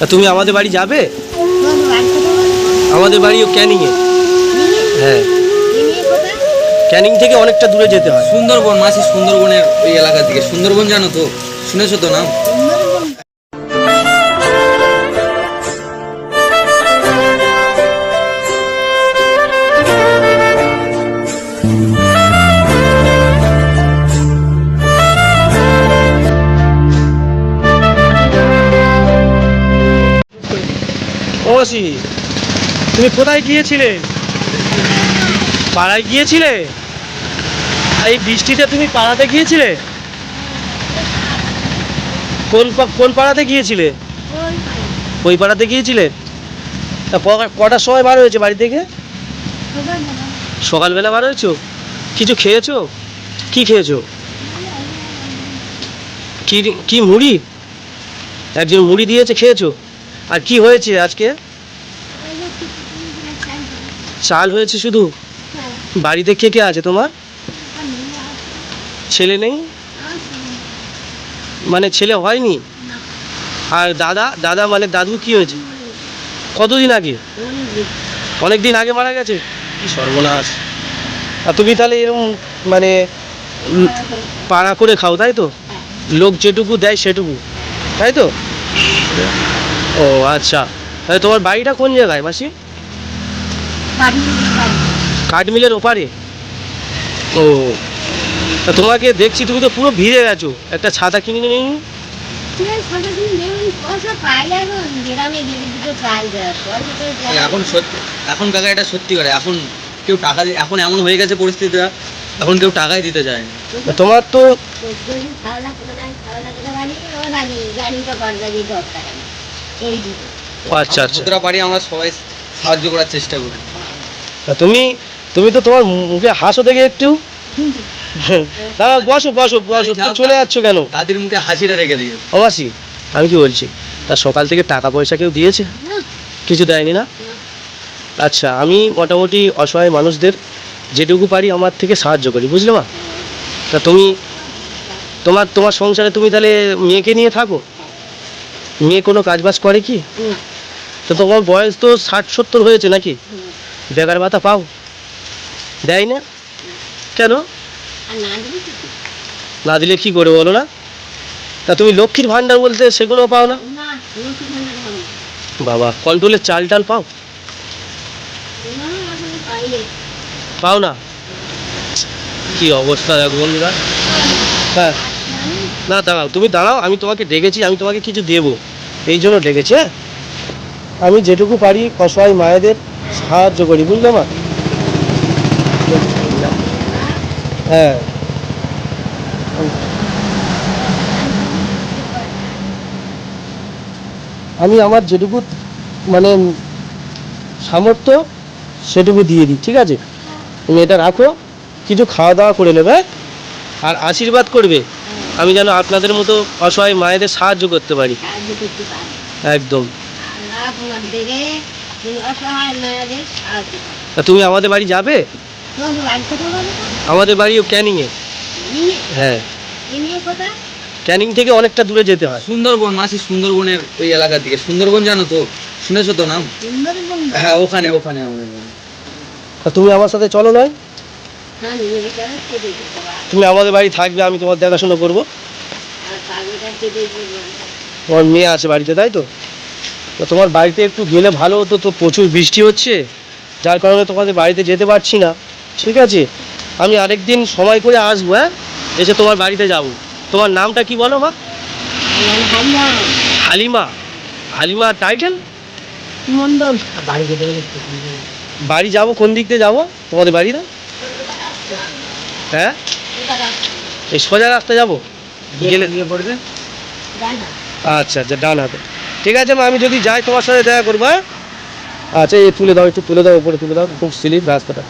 তা তুমি আমাদের বাড়ি যাবে? আমাদের বাড়ি ক্যানিংয়ে। হ্যাঁ? ক্যানিং থেকে অনেকটা দূরে যেতে হয়। সুন্দরবন, মাসি, সুন্দরবনের ওই এলাকা থেকে। সুন্দরবন জানো তো? শুনেছো তো নাম? সুন্দরবন। ও মাসি তুমি কোথায় গিয়েছিলে? পাড়ায় গিয়েছিলে? এই বৃষ্টিতে তুমি পাড়াতে গিয়েছিলে? কোন কোন পাড়াতে গিয়েছিলে? ওই পাড়াতে গিয়েছিলে? তা কটার সময় বার হয়েছে বাড়ি থেকে? সকালবেলা বার হয়েছো? কিছু খেয়েছো? কি খেয়েছো? কি কি মুড়ি? একজন মুড়ি দিয়েছে, খেয়েছো? আর কি হয়েছে আজকে। চাল হয়েছে শুধু? হ্যাঁ, বাড়িতে কে কে আছে তোমার। ছেলে নেই? মানে ছেলে হয়নি? আর দাদা? দাদা মানে দাদু কি হয়েছে? কতদিন আগে? অনেক দিন। আগে মারা গেছে? কি সর্বনাশ। আর তুমি তাহলে এরকম মানে পাড়া করে খাও তাই তো? লোক যেটুকু দেয় সেটুকু তাই তো? ও আচ্ছা। তাহলে তোমার বাড়িটা কোন জায়গায় মাসি। কাঠমিলের ওপারে। ও তা তোমাকে দেখছি তুমি তো পুরো ভিড়ে গেছো। একটা ছাতা কিনে দেয়। এখন সত্যি এখন কাকা এটা সত্যি করে এখন কেউ টাকা এখন এমন হয়ে গেছে পরিস্থিতিটা এখন কেউ টাকাই দিতে চায় না। তোমার তো এই। আচ্ছা আচ্ছা। যতটা পারি আমরা সবাই সাহায্য করার চেষ্টা করি। তা তুমি তুমি তো তোমার মুখে হাসো দেখে একটু। দাঁড়া বসো বসো বসো। চলে যাচ্ছ কেন? তাদের মুখে হাসিটা রেখে দিয়ে অমাসি আমি কি বলছি? তা সকাল থেকে টাকা পয়সা কেউ দিয়েছে? কিছু দেয়নি না? আচ্ছা আমি মোটামুটি অসহায় মানুষদের যেটুকু পারি আমার থেকে সাহায্য করি বুঝলে মা? তা তুমি তোমার তোমার সংসারে তুমি তাহলে মেয়েকে নিয়ে থাকো? মেয়ে কোনো কাজবাজ করে কি? তো তোমার বয়স তো ষাট সত্তর হয়েছে নাকি। বেকার ভাতা পাও? দেয় না? কেন? না দিলে কি করে বলো না? তা তুমি লক্ষ্মীর ভাণ্ডার বলতে সেগুলো পাও না। বাবা কন্ট্রোলের চাল টাল পাও। পাও না? কি অবস্থা দেখো বন্ধুরা। হ্যাঁ। না, দাঁড়াও, তুমি দাঁড়াও, আমি তোমাকে ডেকেছি, আমি তোমাকে কিছু দেবো। এই জন্য ডেকেছি হ্যাঁ? আমি যেটুকু পারি অসহায় মায়েদের সাহায্য করি, বুঝলে হ্যাঁ। আমি আমার যেটুকু মানে সামর্থ্য, সেটুকু দিয়ে দিই, ঠিক আছে? তুমি এটা রাখো, কিছু খাওয়া দাওয়া করে নেবে হ্যাঁ? আর আশীর্বাদ করবে। আমি যেন আপনাদের মতো অসহায় মায়েদের সাহায্য করতে পারি। একদম। তুমি আমাদের বাড়ি যাবে? আমাদের বাড়িও ক্যানিংয়ে। হ্যাঁ? ক্যানিং থেকে অনেকটা দূরে যেতে হয়। সুন্দরবন মাসি সুন্দরবনের ওই এলাকা দিকে সুন্দরবন জানো তো? শুনেছো তো নাম? হ্যাঁ ওখানে ওখানে। তুমি আমার সাথে চলো নয়? তুমি আমাদের বাড়ি থাকবে আমি তোমার দেখাশোনা করব। তোমার মেয়ে আছে বাড়িতে তাই তো? তো তোমার বাড়িতে একটু গেলে ভালো হতো তো প্রচুর বৃষ্টি হচ্ছে যার কারণে তোমাদের বাড়িতে যেতে পারছি না ঠিক আছে? আমি আরেকদিন সময় করে আসব হ্যাঁ? এসে তোমার বাড়িতে যাব। তোমার নামটা কি বলো মা? হালিমা। হালিমা টাইটেল? মন্ডল। বাড়ি যাব কোন দিক দিয়ে যাব? তোমাদের বাড়িতে হ্যাঁ? এই সোজা রাস্তা যাব? গেলে পড়বে। আচ্ছা আচ্ছা ডান হাতে। ঠিক আছে মা আমি যদি যাই তোমার সাথে দেখা করব হ্যাঁ? আচ্ছা এই তুলে দাও একটু তুলে দাও উপরে তুলে দাও খুব স্লিপ রাস্তাটা।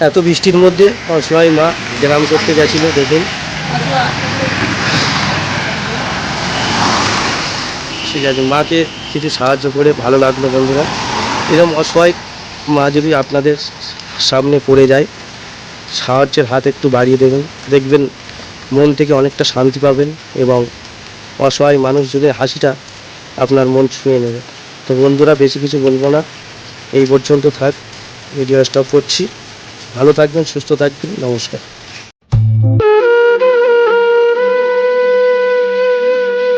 এত বৃষ্টির মধ্যে অসহায় মা গ্রাম করতে গেছিল দেখুন ঠিক আছে মাকে কিছু সাহায্য করে, ভালো লাগল বন্ধুরা। এরকম অসহায় মা যদি আপনাদের সামনে পড়ে যায়, সাহায্যের হাত একটু বাড়িয়ে দেবেন। দেখবেন মন থেকে অনেকটা শান্তি পাবেন এবং অসহায় মানুষজনের হাসিটা আপনার মন ছুঁয়ে নেবে। তো বন্ধুরা, বেশি কিছু বলব না। এই পর্যন্ত থাক ভিডিও স্টপ করছি। ভালো থাকবেন, সুস্থ থাকবেন। নমস্কার।